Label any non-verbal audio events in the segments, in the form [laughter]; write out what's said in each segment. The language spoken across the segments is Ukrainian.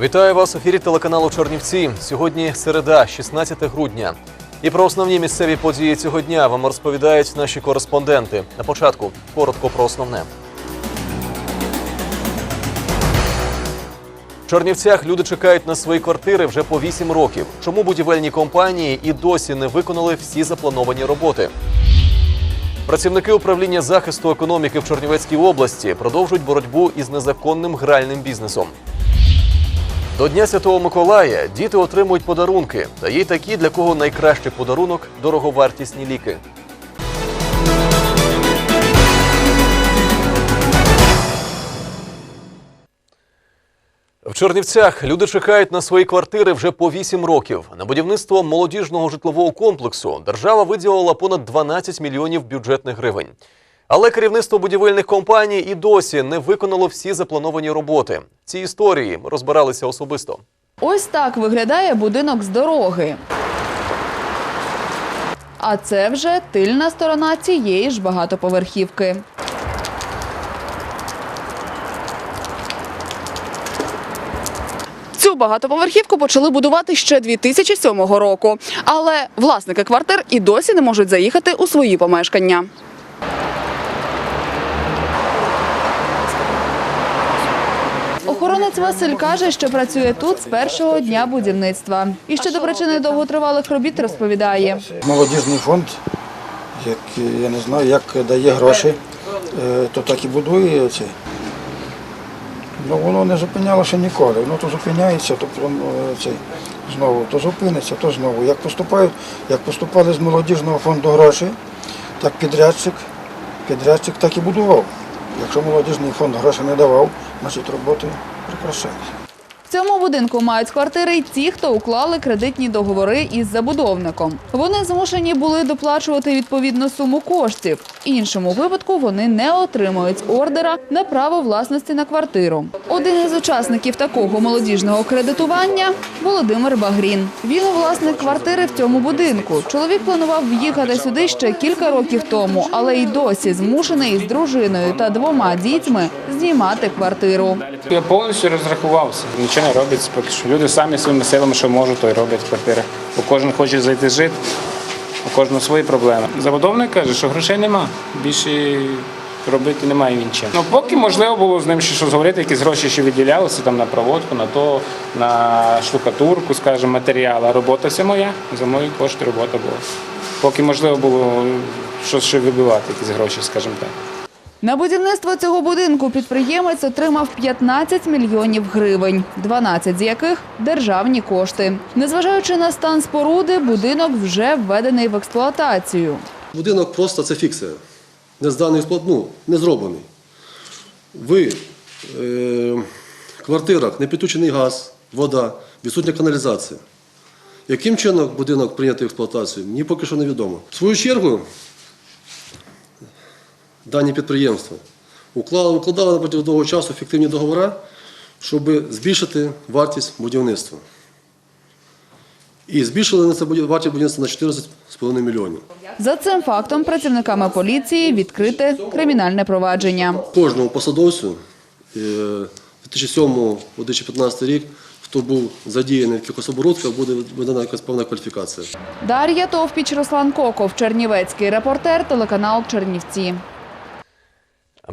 Вітаю вас в ефірі телеканалу Чернівці. Сьогодні середа, 16 грудня. І про основні місцеві події цього дня вам розповідають наші кореспонденти. На початку коротко про основне. В Чернівцях люди чекають на свої квартири вже по 8 років. Чому будівельні компанії і досі не виконали всі заплановані роботи? Працівники управління захисту економіки в Чернівецькій області продовжують боротьбу із незаконним гральним бізнесом. До Дня Святого Миколая діти отримують подарунки, та є й такі, для кого найкращий подарунок дороговартісні ліки. В Чернівцях люди чекають на свої квартири вже по 8 років. На будівництво молодіжного житлового комплексу держава виділила понад 12 мільйонів бюджетних гривень. Але керівництво будівельних компаній і досі не виконало всі заплановані роботи. Ці історії розбиралися особисто. Ось так виглядає будинок з дороги. А це вже тильна сторона цієї ж багатоповерхівки. Цю багатоповерхівку почали будувати ще 2007 року. Але власники квартир і досі не можуть заїхати у свої помешкання. Охоронець Василь каже, що працює тут з першого дня будівництва. І ще до причини довготривалих робіт розповідає. Молодіжний фонд, як я не знаю, як дає гроші, е, то так і будує це. Ну воно не зупинялося ніколи. Воно то зупиняється, то е, це, знову то зупиниться, то знову. Як поступають, як поступали з молодіжного фонду гроші, так підрядчик, підрядчик так і будував. Якщо молодіжний фонд гроші не давав, значить роботи прекращаються. Цьому будинку мають квартири й ті, хто уклали кредитні договори із забудовником. Вони змушені були доплачувати відповідну суму коштів. Іншому випадку вони не отримують ордера на право власності на квартиру. Один із учасників такого молодіжного кредитування Володимир Багрін. Він власник квартири в цьому будинку. Чоловік планував в'їхати сюди ще кілька років тому, але й досі змушений з дружиною та двома дітьми знімати квартиру. Я повністю розрахувався. Поки що. Люди самі своїми силами, що можуть, то й роблять квартири. Бо кожен хоче зайти жити, у кожного свої проблеми. Забудовник каже, що грошей нема. Більше робити немає він чим. Ну, поки можливо було з ним ще щось говорити, якісь гроші ще виділялися там на проводку, на то, на штукатурку, скажімо, матеріал. Робота вся моя. За мої кошти робота була. Поки можливо було щось ще вибивати, якісь гроші, скажімо так. На будівництво цього будинку підприємець отримав 15 мільйонів гривень, 12 з яких державні кошти. Незважаючи на стан споруди, будинок вже введений в експлуатацію. Будинок просто це фікція. Не зданий ну, не зроблений. В е, квартирах не підключений газ, вода, відсутня каналізація. Яким чином будинок прийнятий в експлуатацію, мені поки що невідомо. В свою чергу, дані підприємства уклали, укладали на протягом довгого часу фіктивні договори, щоб збільшити вартість будівництва. І збільшили на це вартість будівництва на 14,5 мільйонів. За цим фактом працівниками поліції відкрите кримінальне провадження. кожному посадовцю е, 2007-2015 рік, хто був задіяний в якихось оборудках, буде видана якась певна кваліфікація. Дар'я Товпіч, Руслан Коков, Чернівецький репортер, телеканал Чернівці.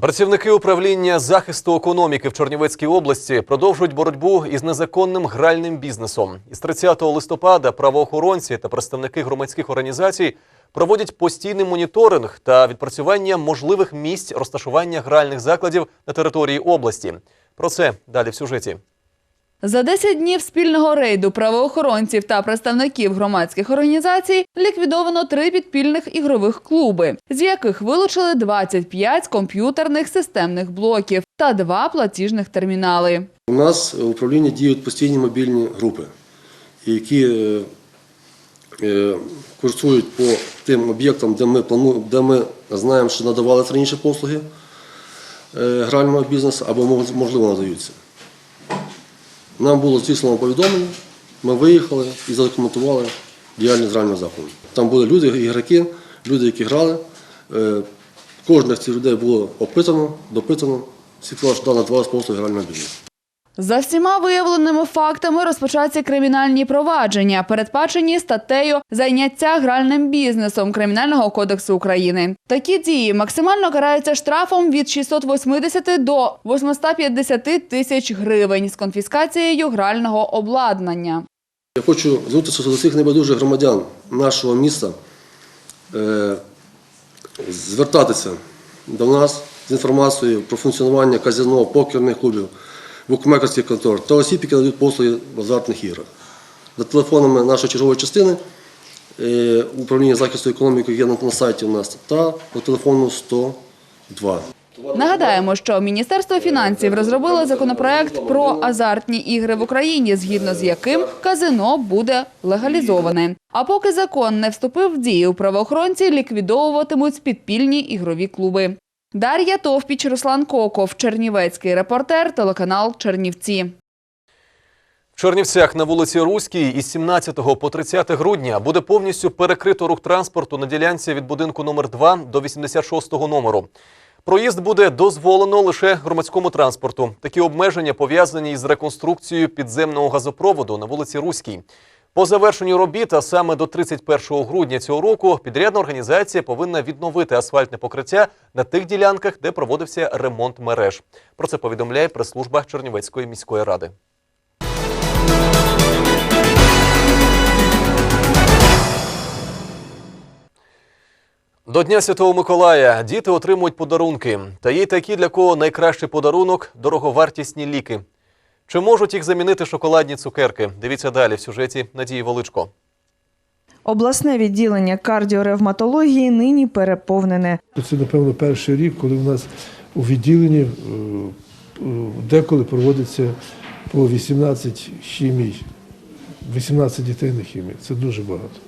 Працівники управління захисту економіки в Чернівецькій області продовжують боротьбу із незаконним гральним бізнесом. Із 30 листопада правоохоронці та представники громадських організацій проводять постійний моніторинг та відпрацювання можливих місць розташування гральних закладів на території області. Про це далі в сюжеті. За 10 днів спільного рейду правоохоронців та представників громадських організацій ліквідовано три підпільних ігрових клуби, з яких вилучили 25 комп'ютерних системних блоків та два платіжних термінали. У нас в управлінні діють постійні мобільні групи, які е, е, курсують по тим об'єктам, де ми плану, де ми знаємо, що надавали раніше послуги е, грального бізнесу або можливо надаються. Нам було здійснено повідомлення, ми виїхали і задокументували діяльність грального закладу. Там були люди, ігроки, люди, які грали. Кожне Кожних цих людей було опитано, допитано, світло дана два послуги грального бізнесу. За всіма виявленими фактами розпочаться кримінальні провадження, передбачені статтею зайняття гральним бізнесом Кримінального кодексу України. Такі дії максимально караються штрафом від 680 до 850 тисяч гривень з конфіскацією грального обладнання. Я хочу звернутися до всіх небайдужих громадян нашого міста, е, звертатися до нас з інформацією про функціонування казино, покерних клубів, букмекерських контор та осіб, які надають послуги в азартних іграх. За телефонами нашої чергової частини е, управління захисту економіки є на сайті у нас та по телефону 102. Нагадаємо, що Міністерство фінансів розробило законопроект про азартні ігри в Україні, згідно з яким казино буде легалізоване. А поки закон не вступив в дію, правоохоронці ліквідовуватимуть підпільні ігрові клуби. Дар'я Товпіч, Руслан Коков, Чернівецький репортер, телеканал Чернівці. В Чернівцях на вулиці Руській із 17 по 30 грудня буде повністю перекрито рух транспорту на ділянці від будинку номер 2 до 86 номеру. Проїзд буде дозволено лише громадському транспорту. Такі обмеження пов'язані із реконструкцією підземного газопроводу на вулиці Руській. По завершенню робіт, а саме до 31 грудня цього року, підрядна організація повинна відновити асфальтне покриття на тих ділянках, де проводився ремонт мереж. Про це повідомляє прес-служба Чернівецької міської ради. До Дня Святого Миколая діти отримують подарунки. Та є такі, для кого найкращий подарунок дороговартісні ліки. Чи можуть їх замінити шоколадні цукерки? Дивіться далі в сюжеті Надії Величко. Обласне відділення кардіоревматології нині переповнене. Це, напевно, перший рік, коли в нас у відділенні е, е, деколи проводиться по 18 хімій, 18 дітей на хімії. Це дуже багато.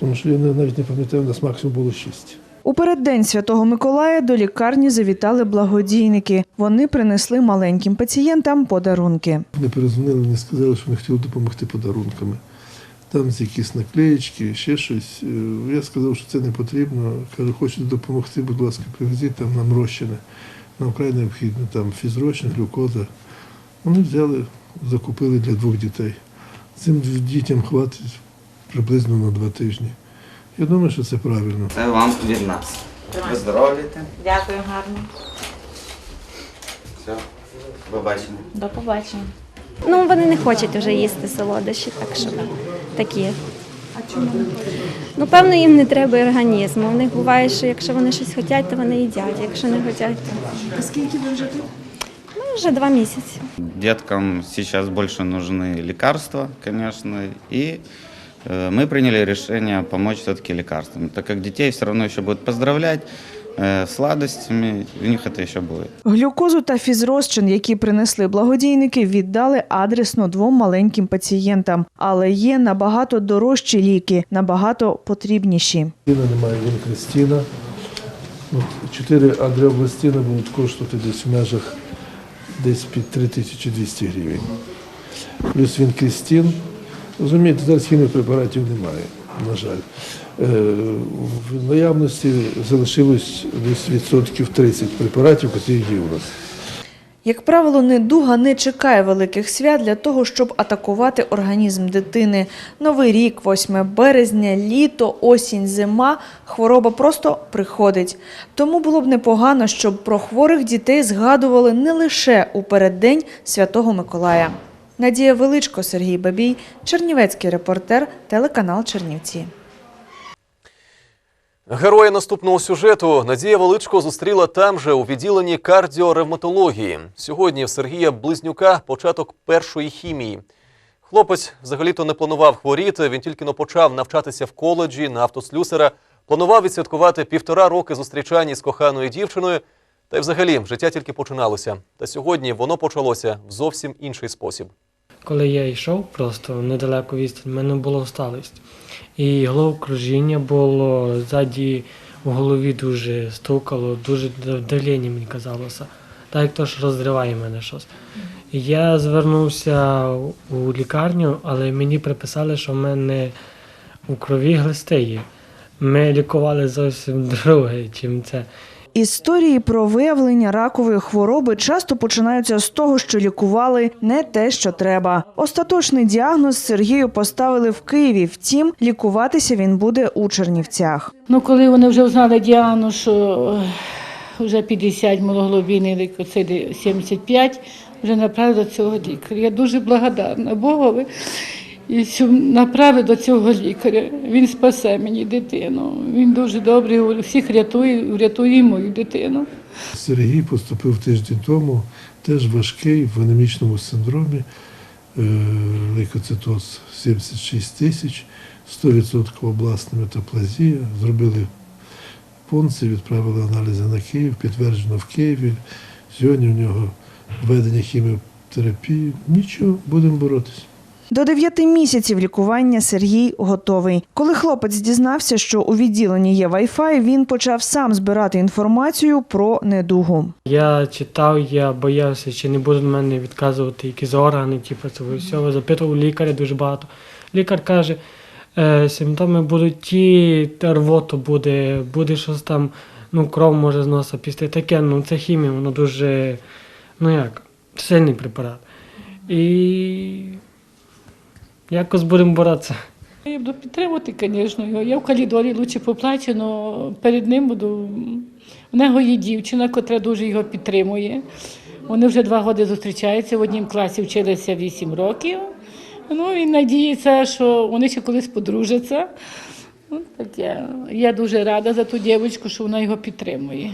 Тому що я навіть не пам'ятаю, у нас максимум було 6. У переддень Святого Миколая до лікарні завітали благодійники. Вони принесли маленьким пацієнтам подарунки. Вони перезвонили, вони сказали, що вони хотіли допомогти подарунками. Там якісь наклеєчки, ще щось. Е, Я сказав, що це не потрібно. Кажу, хочете допомогти, будь ласка, привезіть там нам розчини. Нам вкрай необхідно, там фізрозчин, глюкоза. Вони взяли, закупили для двох дітей. Цим дітям хватить приблизно на два тижні. Я думаю, що це правильно. Це вам від нас. Виздоровлюйте. Дякую гарно. Все. Побачення. До побачення. Ну, вони не хочуть вже їсти солодощі, так що такі. А чому не хочуть? Ну, певно, їм не треба організму. У них буває, що якщо вони щось хочуть, то вони їдять. Якщо не хочуть, то. А скільки ви вже тут? Ну, вже два місяці. Деткам сейчас больше нужны лекарства, конечно, и э, мы приняли решение помочь все-таки лекарствами, так как детей все равно еще будут поздравлять э, сладостями, у них это еще будет. Глюкозу та фізрозчин, які принесли благодійники, віддали адресно двом маленьким пацієнтам. Але є набагато дорожчі ліки, набагато потрібніші. Кристина немає Вінкристіна. От Чотири адреобластіна будуть коштувати десь в межах десь під 3200 гривень. Плюс Вінкристін. Розумієте, зараз хімії препаратів немає, на жаль. Е, В наявності залишилось десь відсотків 30 препаратів, які є у нас. Як правило, недуга не чекає великих свят для того, щоб атакувати організм дитини. Новий рік, 8 березня, літо, осінь, зима хвороба просто приходить. Тому було б непогано, щоб про хворих дітей згадували не лише у переддень Святого Миколая. Надія Величко, Сергій Бабій, Чернівецький репортер, телеканал Чернівці. Героя наступного сюжету Надія Величко зустріла там же у відділенні кардіоревматології. Сьогодні в Сергія Близнюка початок першої хімії. Хлопець взагалі-то не планував хворіти. Він тільки но почав навчатися в коледжі на автослюсера. Планував відсвяткувати півтора роки зустрічання з коханою дівчиною. Та й взагалі життя тільки починалося. Та сьогодні воно почалося в зовсім інший спосіб. Коли я йшов просто недалеко відстань, в мене було усталість. І головокружіння було ззаді в голові дуже стукало, дуже давлення мені казалося. Так як то ж розриває мене щось. Я звернувся у лікарню, але мені приписали, що в мене у крові глисти є. Ми лікували зовсім [laughs] друге, чим це. Історії про виявлення ракової хвороби часто починаються з того, що лікували не те, що треба. Остаточний діагноз Сергію поставили в Києві. Втім, лікуватися він буде у Чернівцях. Ну, коли вони вже узнали діагноз, що е, вже 50 малоглобійний лейкоциди 75, вже направили до цього лікаря. Я дуже благодарна Богові, і що направив до цього лікаря. Він спасе мені дитину. Він дуже добрий, всіх рятує, врятує мою дитину. Сергій поступив тиждень тому, теж важкий в анемічному синдромі, е, лейкоцитоз 76 тисяч, 100% обласна метаплазія. Зробили понці, відправили аналізи на Київ, підтверджено в Києві. Сьогодні у нього введення хіміотерапії. Нічого, будемо боротися. До дев'яти місяців лікування Сергій готовий. Коли хлопець дізнався, що у відділенні є Wi-Fi, він почав сам збирати інформацію про недугу. Я читав, я боявся, чи не будуть мене відказувати якісь органи, типу цього всього. Запитував лікаря дуже багато. Лікар каже, е, симптоми будуть ті, та рвота буде, буде щось там, ну, кров може з носа пісти. Таке, ну це хімія, воно дуже, ну як, сильний препарат. І якось будемо боротися. Я буду підтримувати, звісно, його. Я в коридорі лучше поплачу, але перед ним буду. У нього є дівчина, котра дуже його підтримує. Вони вже два роки зустрічаються, в однім класі вчилися 8 років. Ну, він надіється, що вони ще колись подружаться. Ну, так я, я дуже рада за ту дівчинку, що вона його підтримує.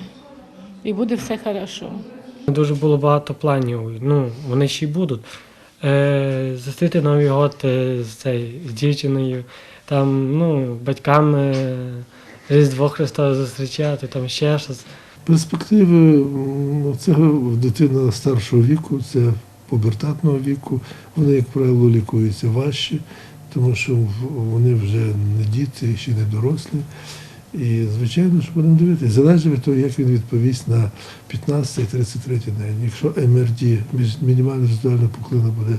І буде все добре. Дуже було багато планів. Ну, вони ще й будуть. Е, зустріти Новий год е, з, цей, з дівчиною, там, ну, батьками Різдво Христове зустрічати, там ще щось. Перспективи це дитина старшого віку, це пубертатного віку. Вони, як правило, лікуються важче, тому що вони вже не діти, ще не дорослі. І, звичайно, що будемо дивитися. Залежить від того, як він відповість на 15 33 день. Якщо МРД, між- мінімальна візуальна поклина буде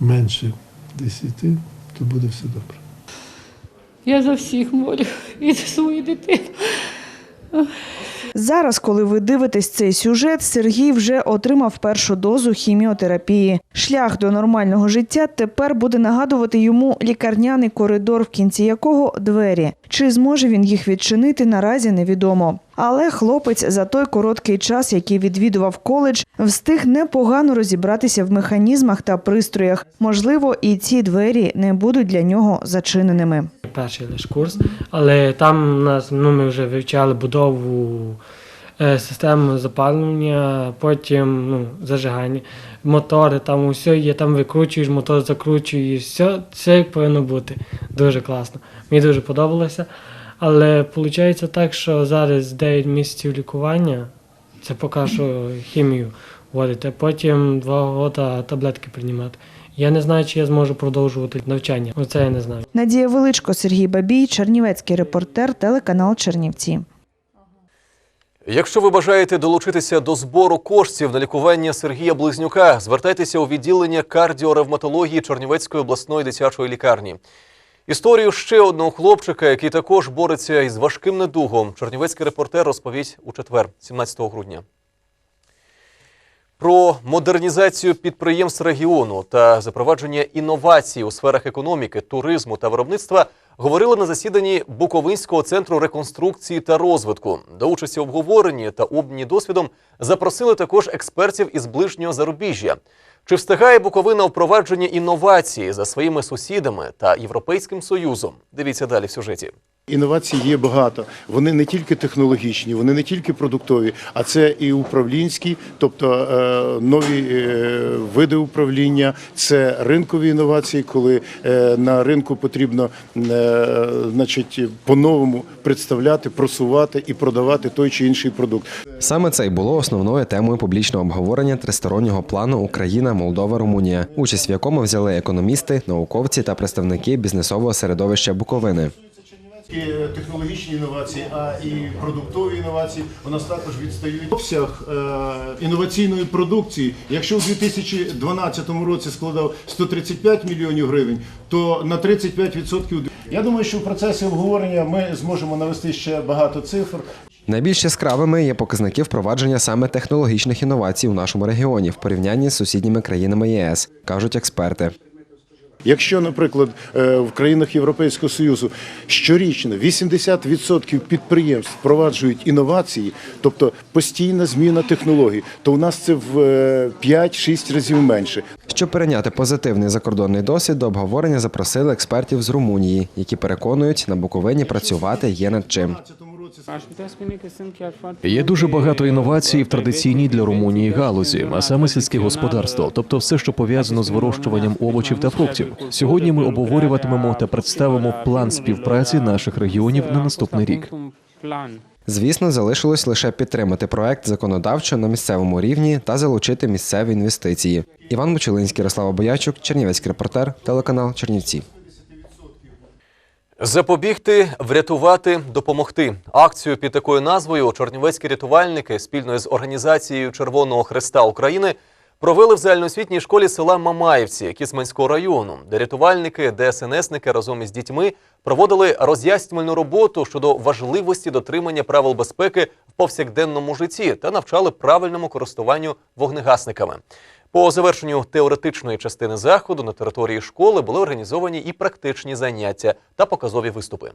менше 10, то буде все добре. Я за всіх молю і за свою дитину. Зараз, коли ви дивитесь цей сюжет, Сергій вже отримав першу дозу хіміотерапії. Шлях до нормального життя тепер буде нагадувати йому лікарняний коридор, в кінці якого двері. Чи зможе він їх відчинити, наразі невідомо. Але хлопець за той короткий час, який відвідував коледж, встиг непогано розібратися в механізмах та пристроях. Можливо, і ці двері не будуть для нього зачиненими. Перший лише курс, але там нас ну, ми вже вивчали будову е, системи запалення, потім ну, зажигання, мотори, там усе є, там викручуєш, мотор закручуєш, все, все повинно бути. Дуже класно. Мені дуже подобалося. Але виходить так, що зараз 9 місяців лікування, це поки що хімію вводити, а потім 2 роки таблетки приймати. Я не знаю, чи я зможу продовжувати навчання. Оце я не знаю. Надія Величко, Сергій Бабій, Чернівецький репортер, телеканал Чернівці. Якщо ви бажаєте долучитися до збору коштів на лікування Сергія Близнюка, звертайтеся у відділення кардіоревматології Чернівецької обласної дитячої лікарні. Історію ще одного хлопчика, який також бореться із важким недугом, чернівецький репортер розповість у четвер, 17 грудня. Про модернізацію підприємств регіону та запровадження інновацій у сферах економіки, туризму та виробництва говорили на засіданні Буковинського центру реконструкції та розвитку. До участі в обговоренні та обміні досвідом запросили також експертів із ближнього зарубіжжя. Чи встигає Буковина у впровадженні інновації за своїми сусідами та Європейським Союзом? Дивіться далі в сюжеті. Інновацій є багато. Вони не тільки технологічні, вони не тільки продуктові, а це і управлінські, тобто е, нові е, види управління, це ринкові інновації, коли е, на ринку потрібно значить, по-новому представляти, просувати і продавати той чи інший продукт. Саме це й було основною темою публічного обговорення тристороннього плану Україна, Молдова, Румунія, участь в якому взяли економісти, науковці та представники бізнесового середовища Буковини. Технологічні інновації, а і продуктові інновації у нас також відстають. Обсяг е, інноваційної продукції, якщо у 2012 році складав 135 мільйонів гривень, то на 35% я думаю, що в процесі обговорення ми зможемо навести ще багато цифр. Найбільш яскравими є показники впровадження саме технологічних інновацій у нашому регіоні в порівнянні з сусідніми країнами ЄС, кажуть експерти. Якщо, наприклад, е, в країнах Європейського Союзу щорічно 80% підприємств впроваджують інновації, тобто постійна зміна технологій, то у нас це в е, 5-6 разів менше. Щоб перейняти позитивний закордонний досвід, до обговорення запросили експертів з Румунії, які переконують, на Буковині працювати є над чим. Є дуже багато інновацій в традиційній для Румунії галузі, а саме сільське господарство, тобто все, що пов'язано з вирощуванням овочів та фруктів. Сьогодні ми обговорюватимемо та представимо план співпраці наших регіонів на наступний рік. Звісно, залишилось лише підтримати проект законодавчо на місцевому рівні та залучити місцеві інвестиції. Іван Мочелинський, Ярослава Боячук, Чернівецький репортер, телеканал Чернівці. Запобігти, врятувати, допомогти. Акцію під такою назвою Чорнівецькі рятувальники спільно з організацією Червоного Христа України провели в загальноосвітній школі села Мамаївці Кісманського району, де рятувальники, ДСНСники разом із дітьми проводили роз'яснювальну роботу щодо важливості дотримання правил безпеки в повсякденному житті та навчали правильному користуванню вогнегасниками. По завершенню теоретичної частини заходу на території школи були організовані і практичні заняття та показові виступи.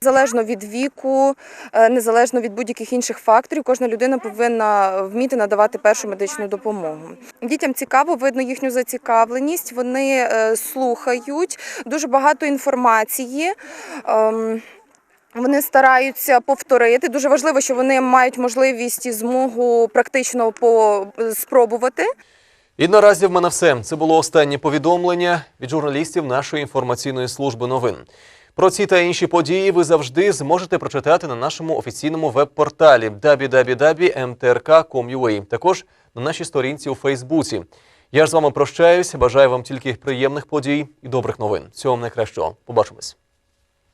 Залежно від віку, е, незалежно від будь-яких інших факторів, кожна людина повинна вміти надавати першу медичну допомогу. Дітям цікаво, видно їхню зацікавленість. Вони е, слухають дуже багато інформації. ем, Вони стараються повторити. Дуже важливо, що вони мають можливість і змогу практично спробувати. І наразі в мене все. Це було останнє повідомлення від журналістів нашої інформаційної служби новин. Про ці та інші події ви завжди зможете прочитати на нашому офіційному веб-порталі www.mtrk.com.ua, також на нашій сторінці у Фейсбуці. Я ж з вами прощаюсь. Бажаю вам тільки приємних подій і добрих новин. Всього вам найкращого. Побачимось.